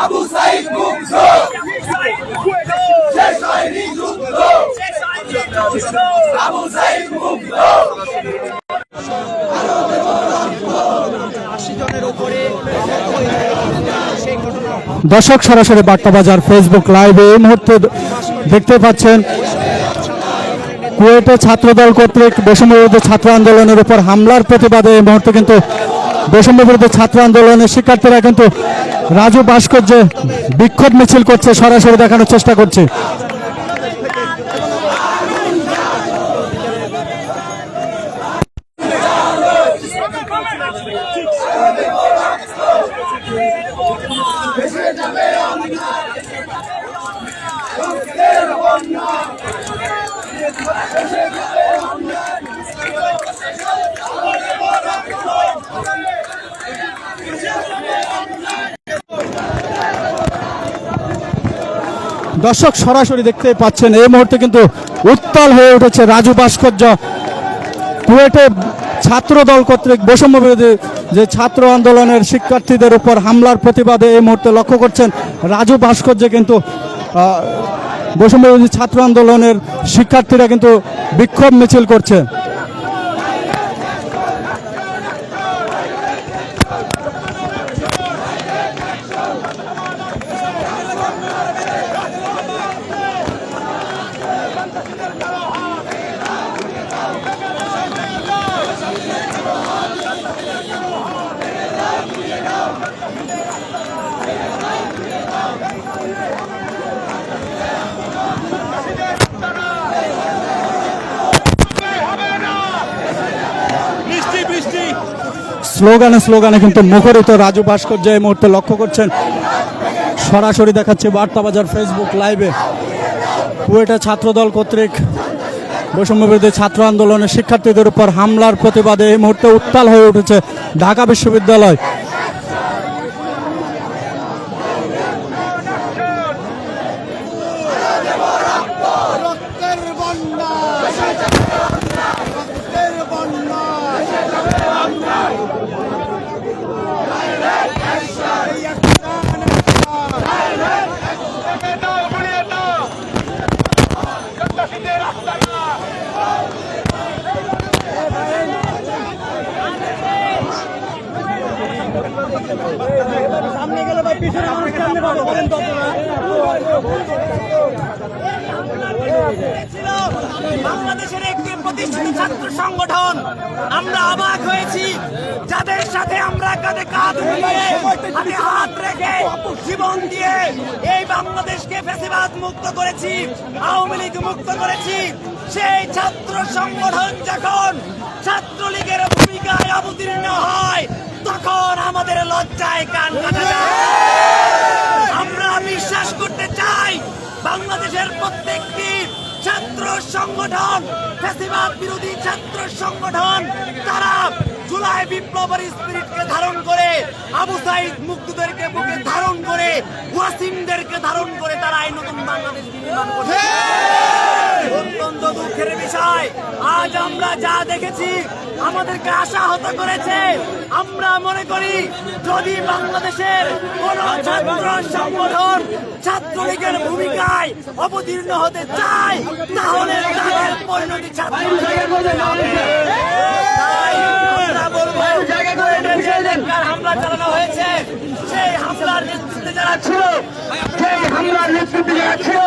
আবু সাইদ মুগ্ধ শেষ হয়নি যুদ্ধ দর্শক, সরাসরি বার্তা বাজার ফেসবুক লাইভে এই মুহূর্তে দেখতে পাচ্ছেন, কুয়েটে ছাত্রদল কর্তৃক বৈষম্য বিরোধী ছাত্র আন্দোলনের উপর হামলার প্রতিবাদে এই মুহূর্তে কিন্তু বৈষম্য বিরোধী ছাত্র আন্দোলনের শিক্ষার্থীরা কিন্তু রাজু ভাস্কর্যে বিক্ষোভ মিছিল করছে, সরাসরি দেখানোর চেষ্টা করছে। দর্শক সরাসরি দেখতে পাচ্ছেন, এই মুহূর্তে কিন্তু উত্তাল হয়ে উঠেছে রাজু ভাস্কর্য। কুয়েটে ছাত্র দল কর্তৃক বৈষম্য বিরোধী যে ছাত্র আন্দোলনের শিক্ষার্থীদের উপর হামলার প্রতিবাদে এই মুহূর্তে লক্ষ্য করছেন রাজু ভাস্কর্যে কিন্তু বৈষম্য ছাত্র আন্দোলনের শিক্ষার্থীরা কিন্তু বিক্ষোভ মিছিল করছে। স্লোগানে স্লোগানে কিন্তু মুখরিত রাজু ভাস্কর্য এই মুহূর্তে লক্ষ্য করছেন। সরাসরি দেখাচ্ছে বার্তা বাজার ফেসবুক লাইভে কুয়েটা ছাত্রদল কর্তৃক বৈষম্য বিরোধী ছাত্র আন্দোলনের শিক্ষার্থীদের উপর হামলার প্রতিবাদে এই মুহূর্তে উত্তাল হয়ে উঠেছে ঢাকা বিশ্ববিদ্যালয় রক্তের বন্যা রক্তের বন্যা এই একটা একটা ছিল বাংলাদেশের একটি প্রতিষ্ঠিত ছাত্র সংগঠন আমরা অবাক হয়েছি যাদের সাথে আমরা কাঁধে কাঁধ মিলিয়ে হাতে হাত রেখে জীবন দিয়ে এই বাংলাদেশকে ফেসিবাদ মুক্ত করেছি, আওয়ামী লীগ মুক্ত করেছি। সেই ছাত্র সংগঠন যখন ছাত্রলীগের ভূমিকায় অবতীর্ণ হয়, তখন আমাদের লজ্জায় কান আমরা বিশ্বাস করতে চাই, বাংলাদেশের প্রত্যেকটি ছাত্র সংগঠন ফ্যাসিবাদ বিরোধী ছাত্র সংগঠন, তারা জুলাই বিপ্লবের স্পিরিটকে ধারণ করে, আবু সাইদ মুক্তদেরকে বুকে ধারণ করে, ওয়াসিমদেরকে ধারণ করে তারা এই নতুন বাংলাদেশ নির্মাণ করছে। অত্যন্ত দুঃখের বিষয়। আজ আমরা যা দেখেছি, আমাদেরকে আশাহত করেছে। আমরা মনে করি, যদি বাংলাদেশের কোন ছাত্র সংগঠন ছাত্রলীগের ভূমিকায় অবতীর্ণ হতে চায়, তাহলে তাদের পরিণতি এলাকার হামলা চালানো হয়েছে, সেই হামলার নেতৃত্বে যারা ছিল, সেই হামলার নেতৃত্বে যারা ছিল,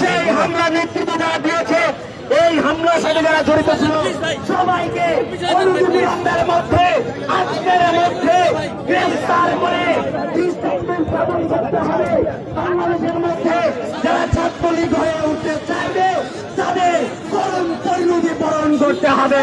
সেই হামলার নেতৃত্বে যারা দিয়েছে, এই হামলার সাথে যারা জড়িত ছিল, সবাইকে অনতিবিলম্বের মধ্যে, আজকের মধ্যে গ্রেফতার করে statement স্থাপন বাংলাদেশের মধ্যে যারা ছাত্রলীগ হয়ে উঠতে চাইবে, তাদের করুণ পরিণতি করতে হবে।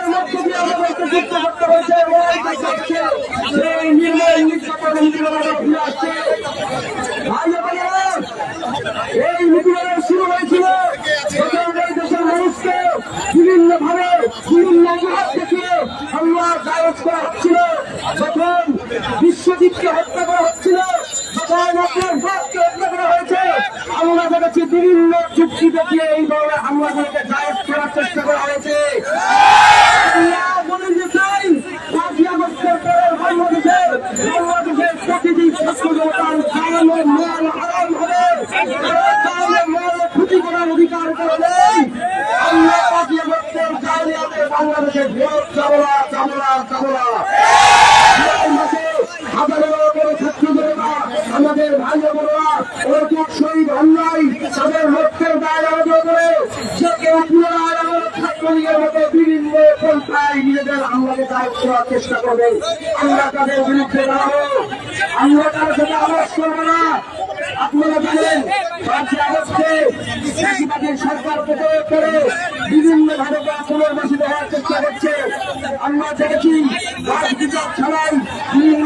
দিয়ে আমাদেরকে ভাই এই শুরু হয়েছিল এই দেশের মানুষকে বিভিন্ন ভাবে বিভিন্ন অজুহাত দেখিয়ে হামলা জায়জ করা হচ্ছিল যখন বিশ্বজিৎকে হত্যা করা হচ্ছিল যখন আপনার ভোটকে হত্যা করা হয়েছে আমরা দেখেছি বিভিন্ন যুক্তি দেখিয়ে এই ধরনের হামলাগুলোকে জায়জ করার চেষ্টা করা হয়েছে আমরা বলে দিতে চাই পাঁচই আগস্টের পরে বাংলাদেশের বাংলাদেশের প্রতিটি ছাত্র জনতার খাওয়ানোর মাল হারাম হবে খাওয়ানোর মাল ক্ষতি করার অধিকার করে নেই আমরা পাঁচই আগস্টের জালিয়াতে বাংলাদেশের ভোট চামড়া চামড়া চামড়া হাজারের বড় ছাত্র জনতা আমাদের ভাই বোনেরা ওরকম শহীদ হন নাই তাদের রক্তের দায় আরোপ করে সে কেউ পুনরায় আমাদের বিভিন্ন নিজেদের চেষ্টা আমরা আমরা আপনারা সরকার চেষ্টা করছে আমরা বিভিন্ন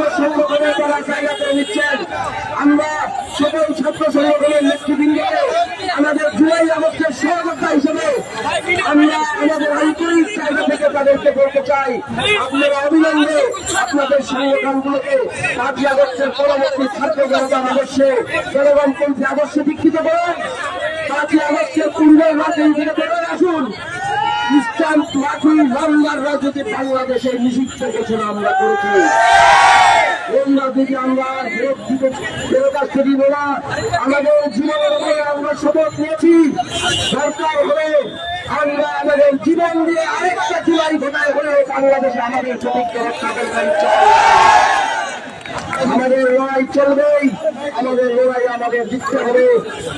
জায়গা করে আমরা সকল ছাত্র সংগঠনের নেতৃবৃন্দকে আমাদের জুলাই আগস্টের সহযোগিতা হিসেবে আমরা আমাদের আন্তরিক আগস্টের পূর্বের রাজনীতি থেকে বেরোয় আসুন। ইসলাম মাঠি লম্বার রাজনীতি বাংলাদেশে নিষিদ্ধ ঘোষণা আমরা করেছি। না। আমাদের জীবনের আমরা শপথ নিয়েছি। সরকার হলে আমরা আমাদের জীবন দিয়ে আরেকটা জুলাই ঘটায় হলে? বাংলাদেশে আমাদের সঠিককে রক্ষা চাই আমাদের লড়াই চলবেই আমাদের লড়াই আমাদের জিততে হবে।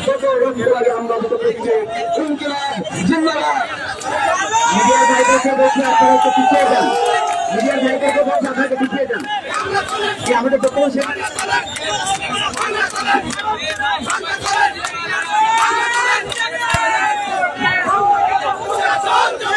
কত রক্ত লাগে আমরা দুটো করছি, ইনকিলাব, জিন্দাবাদ। মিডিয়া ভাইদেরকে বলছি, আপনারা একটু পিছিয়ে যান। মিডিয়া ভাইদেরকে বলছি, আপনারা বক্তব্য হবে সম্মানিত ভাই-বোনেরা, সম্মানিত ভাই-বোনেরা, দিয়েছি তো রক্ত, দিয়েছি তো রক্ত, রক্তের বন্যায়, রক্তের বন্যায়। সম্মানিত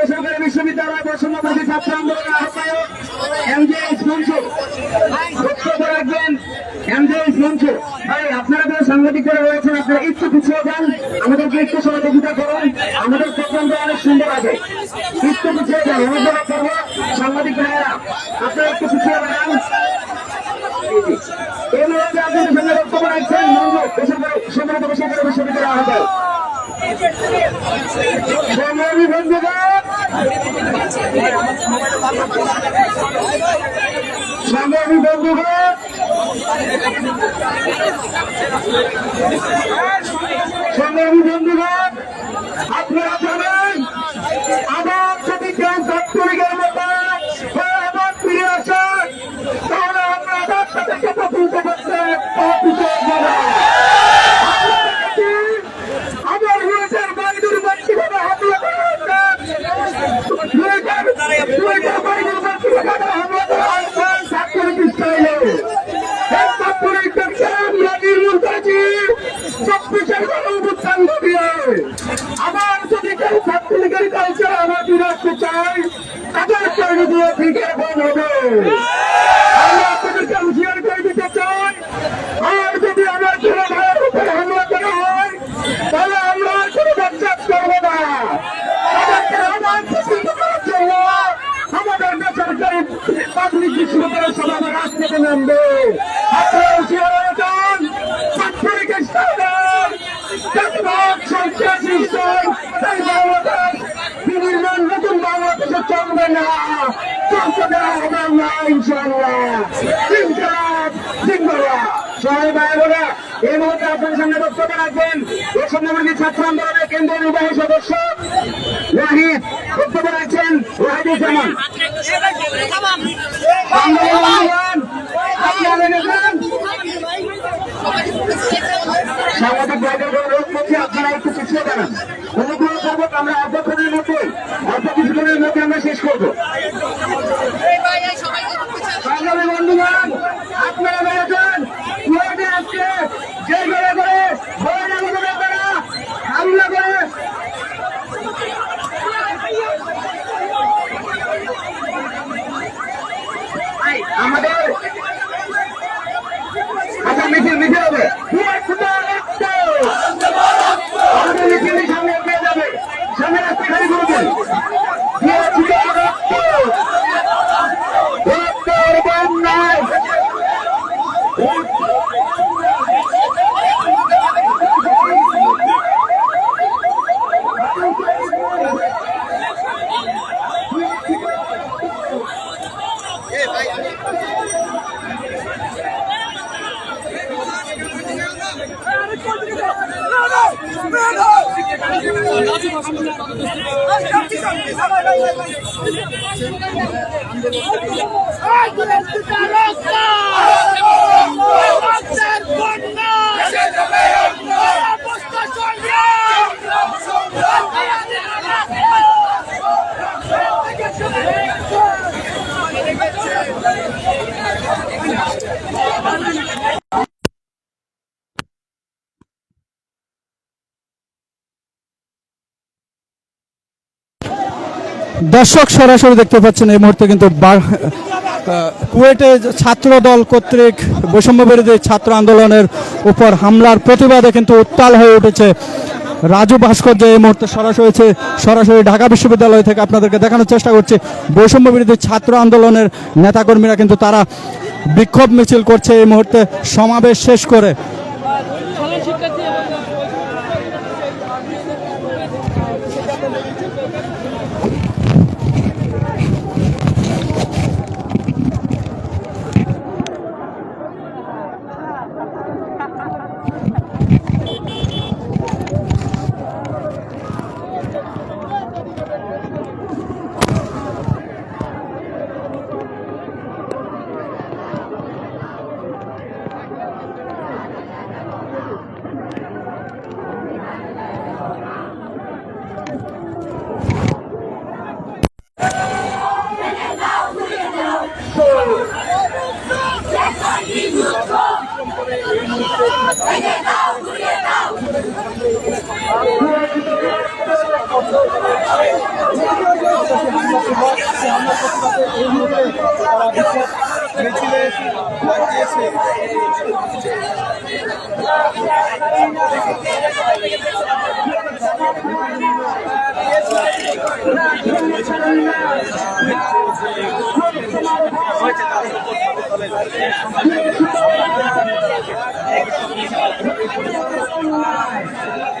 ছাত্র আন্দোলনের আহ্বায়ক এমজেএস মনসুর। বক্তব্য রাখবেন এমজেএস মনসুর। আপনারা যারা সাংবাদিক যারা রয়েছেন, আপনারা একটু পিছিয়ে যান। আমাদেরকে একটু সহযোগিতা করুন। আমাদের প্রোগ্রামটা অনেক সুন্দর আছে। একটু পিছিয়ে যান। অনুগ্রহ সাংবাদিক ভাইয়েরা, আপনারা একটু পিছিয়ে যান এই মুহূর্তে আপনাদের সঙ্গে বক্তব্য রাখছেন মঞ্জুর বেসরকারি সম্মিলিত বেসরকারি বিশ্ববিদ্যালয় আহ্বায়ক সংগ্রামী সংগ্রামী বন্ধুগণ সংগ্রামী বন্ধুগণ আপনারা জানেন আবার যদি কেউ দপ্তরিকের মতো হয়ে আবার ফিরে আসেন তাহলে আমরা তার সাথে কথা তুলতে পারতে পিছিয়ে যাব আমার রুয়েটার বাড়ির ব্যক্তিগত হামলা করা হচ্ছে রুয়েটার রুয়েটার বাড়ির ব্যক্তিগত হামলা করা হচ্ছে ছাত্রলীগ স্টাইলে এই ছাত্রলীগকে আমরা নির্মূল করেছি চব্বিশের গণঅভ্যুত্থান ঘটিয়ে আবার যদি কেউ ছাত্রলীগের কালচার আমার বিরাজতে চাই তাদের তৈরি দিয়ে ফিকের বন হবে আমরা আপনাদেরকে হুঁশিয়ার করে দিতে চাই আর যদি আমার ছেলে ভাইয়ের উপরে হামলা করা হয় তাহলে আমরা আর কোনো বরদাস্ত করব না তাদেরকে আমার প্রসিদ্ধ করার জন্য আমাদের বেসরকারি পাবলিক বিশ্ববিদ্যালয় সমাজে রাজনীতি নামবে আপনারা হুঁশিয়ার হয়ে যান ছাত্রলীগ স্টাইলের জাতিবাদ সন্ত্রাসী স্টাইল এই বাংলাদেশ বিনির্মাণ নতুন বাংলাদেশে চলবে না। চলতে দেওয়া হবে না ইনশাআল্লাহ। জিন্দাবাদ জিন্দাবাদ। সবাই ভাই বোনেরা এই মুহূর্তে আপনার সামনে বক্তব্য রাখবেন। এই সন্ধ্যামন্ডলী ছাত্র আন্দোলনের কেন্দ্রীয় নির্বাহী সদস্য ওয়াহিদ বক্তব্য রাখছেন ওয়াহিদুজ্জামান। সাংবাদিক ভাইদের আপনারা একটু পিছিয়ে দাঁড়ান। অনুগ্রহ করব, আমরা অল্পক্ষণের মধ্যে, অল্প কিছুক্ষণের মধ্যে আমরা শেষ করব। আন্দোলন দর্শক সরাসরি দেখতে পাচ্ছেন এই মুহূর্তে কিন্তু কুয়েটে ছাত্র দল কর্তৃক বৈষম্য বিরোধী ছাত্র আন্দোলনের উপর হামলার প্রতিবাদে কিন্তু উত্তাল হয়ে উঠেছে রাজু ভাস্কর্য এই মুহূর্তে সরাসরি সরাসরি ঢাকা বিশ্ববিদ্যালয় থেকে আপনাদেরকে দেখানোর চেষ্টা করছি। বৈষম্য বিরোধী ছাত্র আন্দোলনের নেতাকর্মীরা কিন্তু তারা বিক্ষোভ মিছিল করছে এই মুহূর্তে। সমাবেশ শেষ করে আমরা মিছিলে লাগিয়েছে Thank you.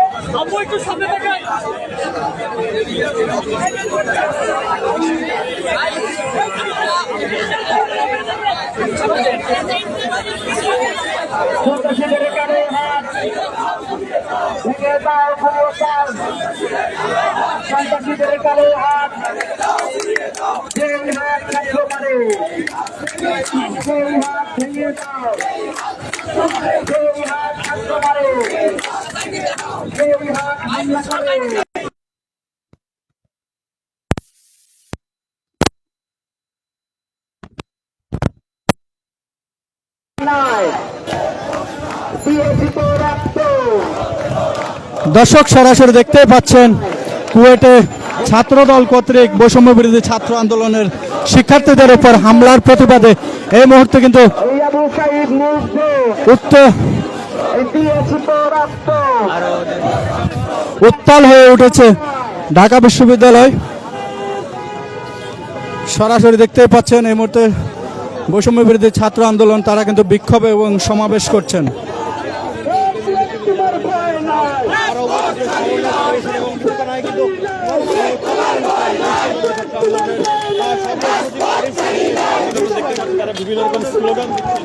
হাত ভেঙে দাও ক্ষমতার সন্ত্রাসীদের কানে হাত। যেই হাত থাকতে পারে সেই হাত ভেঙে দাও। দর্শক সরাসরি দেখতেই পাচ্ছেন কুয়েটে ছাত্রদল কর্তৃক বৈষম্য বিরোধী ছাত্র আন্দোলনের শিক্ষার্থীদের উপর হামলার প্রতিবাদে এই মুহূর্তে কিন্তু উত্তাল হয়ে উঠেছে ঢাকা বিশ্ববিদ্যালয়। সরাসরি দেখতে পাচ্ছেন এই মুহূর্তে বৈষম্য বিরোধী ছাত্র আন্দোলন, তারা কিন্তু বিক্ষোভ এবং সমাবেশ করছেন। কিন্তু দেখতে পাচ্ছি তারা বিভিন্ন রকম স্লোগান দিচ্ছে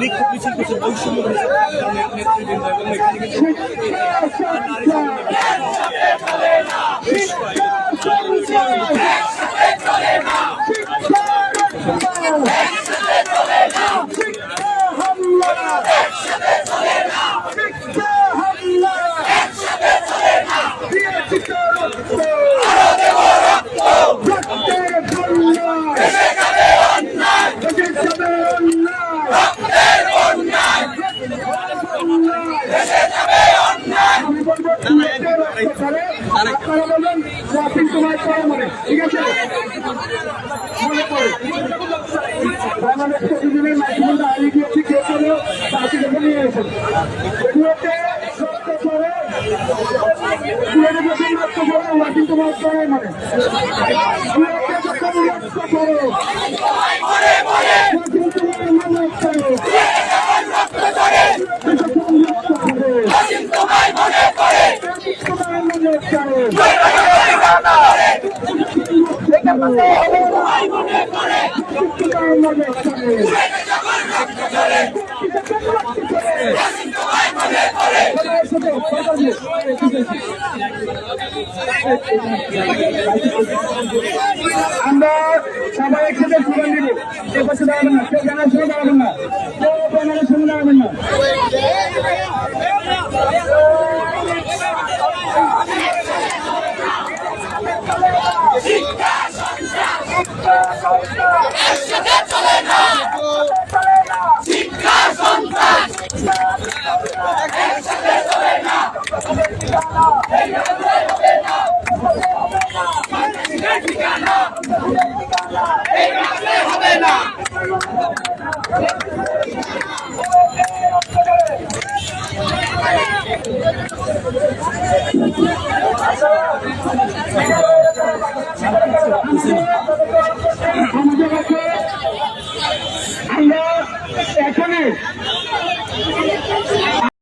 বিক্ষোভ মিছিল করছে বৈষম্য করছে নেতৃবৃন্দ এবং এখানে কিন্তু আপনারা বলবেন ওয়াসিম তোমার পরে মনে ঠিক আছে? মনে পড়ে। বাংলাদেশ প্রতিদিনের করে কুয়েতে যখন নষ্ট করে ওয়াসিম তোমার পরে মনে কুয়েতে যখন নষ্ট করে ওয়াসিম তোমার মনে করে আমরা সবাই একসাথে স্লোগান দিব কেউ পাশে দাঁড়াবেন না, কেউ জানার সঙ্গে দাঁড়াবেন না, কেউ ব্যানারের সঙ্গে দাঁড়াবেন না। আমাদের কাছে আমরা এখানে